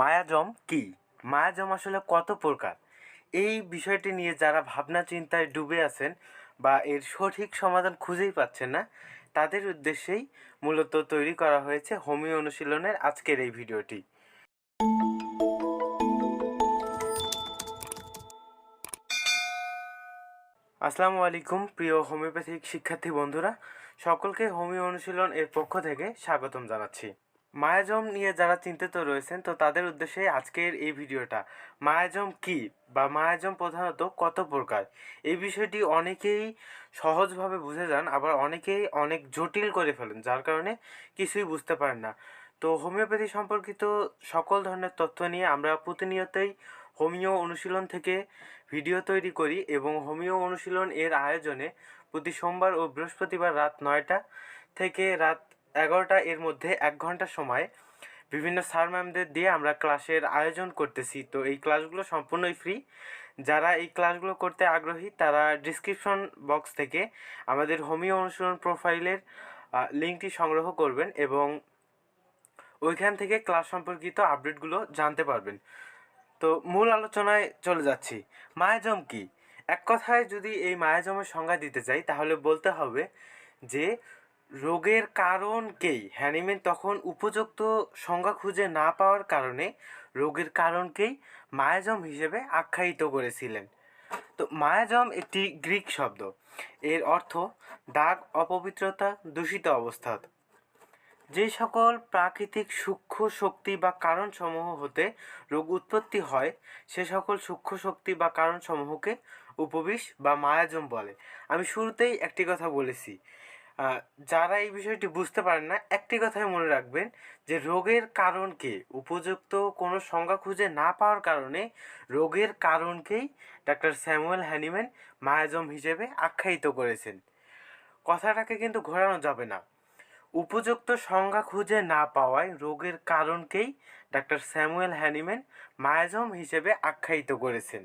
Miasm কি? Miasm আসলে কত প্রকার? এই বিষয়টি নিয়ে যারা ভাবনা চিন্তায় ডুবে আছেন বা এর সঠিক সমাধান খুঁজেই পাচ্ছেন না, তাদের উদ্দেশ্যেই মূলত তৈরি করা হয়েছে হোমিও অনুশীলনের আজকের এই ভিডিওটি। আসসালামু আলাইকুম, প্রিয় হোমিওপ্যাথিক শিক্ষার্থী বন্ধুরা। সকলকে হোমিও অনুশীলন এর পক্ষ থেকে স্বাগতম জানাচ্ছি। মায়াজম নিয়ে যারা চিন্তিত রয়েছেন, তো তাদের উদ্দেশ্যে আজকের এই ভিডিওটা। মায়াজম কি বা মায়াজম প্রধানত কত প্রকার? এই বিষয়টি অনেকেই সহজভাবে বুঝে যান, আবার অনেকেই অনেক জটিল করে ফেলেন, যার কারণে কিছুই বুঝতে পারেন না। তো হোমিওপ্যাথি সম্পর্কিত সকল ধরনের তথ্য নিয়ে আমরা প্রতিনিয়তই হোমিও অনুশীলন থেকে ভিডিও তৈরি করি এবং হোমিও অনুশীলন এর আয়োজনে প্রতি সোমবার ও বৃহস্পতিবার রাত নয়টা থেকে রাত এগারোটা এর মধ্যে এক ঘণ্টা সময় বিভিন্ন স্যার ম্যামদের দিয়ে আমরা ক্লাসের আয়োজন করতেছি। তো এই ক্লাসগুলো সম্পূর্ণই ফ্রি যারা এই ক্লাসগুলো করতে আগ্রহী, তারা ডিসক্রিপশন বক্স থেকে আমাদের হোমিও অনুশীলন প্রোফাইলের লিঙ্কটি সংগ্রহ করবেন এবং ওইখান থেকে ক্লাস সম্পর্কিত আপডেটগুলো জানতে পারবেন। তো মূল আলোচনায় চলে যাচ্ছি। মায়াজম কি? এক কথায় যদি এই মায়াজমের সংজ্ঞা দিতে চাই, তাহলে বলতে হবে যে রোগের কারণকেই হ্যানিম্যান তখন উপযুক্ত সংজ্ঞা খুঁজে না পাওয়ার কারণে রোগের কারণকেই মায়াজম হিসেবে আখ্যায়িত করেছিলেন। তো মায়াজম একটি গ্রিক শব্দ। এর অর্থ দাগ অপবিত্রতা দূষিত অবস্থা যে সকল প্রাকৃতিক সূক্ষ্ম শক্তি বা কারণসমূহ হতে রোগ উৎপত্তি হয়, সে সকল সূক্ষ্ম শক্তি বা কারণসমূহকে উপবিষ বা মায়াজম বলে। আমি শুরুতেই একটি কথা বলেছি। যারা এই বিষয়টি বুঝতে পারেন না, একটি কথাই মনে রাখবেন যে রোগের কারণকে উপযুক্ত কোনো সংজ্ঞা খুঁজে না পাওয়ার কারণে রোগের কারণকেই ডাক্তার স্যামুয়েল হ্যানিম্যান মায়াজম হিসেবে আখ্যায়িত করেছেন। কথাটাকে কিন্তু ঘোরানো যাবে না। উপযুক্ত সংজ্ঞা খুঁজে না পাওয়ায় রোগের কারণকেই ডাক্তার স্যামুয়েল হ্যানিম্যান মায়াজম হিসেবে আখ্যায়িত করেছেন।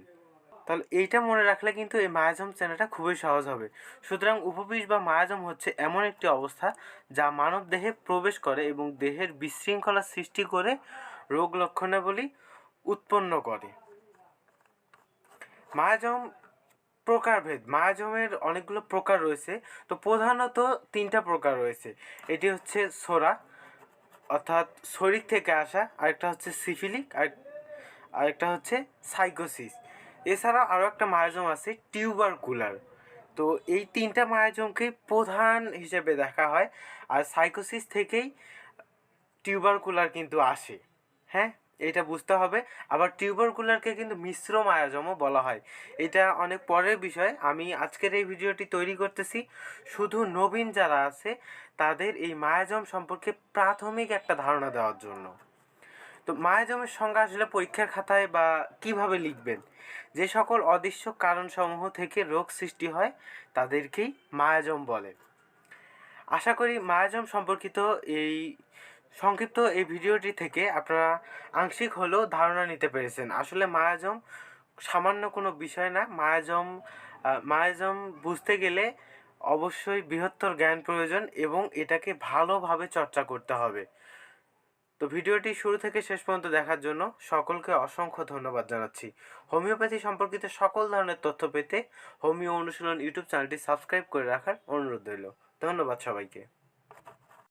তাহলে এইটা মনে রাখলে কিন্তু এই মায়াজম চেনাটা খুবই সহজ হবে। সুতরাং উপবিষ বা মায়াজম হচ্ছে এমন একটি অবস্থা যা মানব দেহে প্রবেশ করে এবং দেহের বিশৃঙ্খলা সৃষ্টি করে রোগ লক্ষণাবলী উৎপন্ন করে। মায়াজম প্রকারভেদ, মায়াজমের অনেকগুলো প্রকার রয়েছে। তো প্রধানত তিনটা প্রকার রয়েছে। এটি হচ্ছে সোরা, অর্থাৎ শরীর থেকে আসা, আরেকটা হচ্ছে সিফিলিক, আর আরেকটা হচ্ছে সাইকোসিস। এছাড়াও আরও একটা মায়াজম আছে, টিউবার কুলার। তো এই তিনটা মায়াজমকেই প্রধান হিসেবে দেখা হয়, আর সাইকোসিস থেকেই টিউবার কুলার কিন্তু আসে। হ্যাঁ এটা বুঝতে হবে। আবার টিউবারকুলারকে কিন্তু মিশ্র মায়াজমও বলা হয়। এটা অনেক পরের বিষয়। আমি আজকের এই ভিডিওটি তৈরি করতেছি। শুধু নবীন যারা আছে, তাদের এই মায়াজম সম্পর্কে প্রাথমিক একটা ধারণা দেওয়ার জন্য। তো মায়াজমের সংজ্ঞা আসলে পরীক্ষার খাতায় বা কীভাবে লিখবেন? যে সকল অদৃশ্য কারণসমূহ থেকে রোগ সৃষ্টি হয়, তাদেরকেই মায়াজম বলে। আশা করি মায়াজম সম্পর্কিত এই সংক্ষিপ্ত এই ভিডিওটি থেকে আপনারা আংশিক হলেও ধারণা নিতে পেরেছেন। আসলে মায়াজম সামান্য কোনো বিষয় না। মায়াজম মায়াজম বুঝতে গেলে অবশ্যই বৃহত্তর জ্ঞান প্রয়োজন এবং এটাকে ভালোভাবে চর্চা করতে হবে। তো ভিডিওটি শুরু থেকে শেষ পর্যন্ত দেখার জন্য সকলকে অসংখ্য ধন্যবাদ জানাচ্ছি। হোমিওপ্যাথি সম্পর্কিত সকল ধরনের তথ্য পেতে হোমিও অনুশীলন ইউটিউব চ্যানেলটি সাবস্ক্রাইব করে রাখার অনুরোধ রইল। ধন্যবাদ সবাইকে।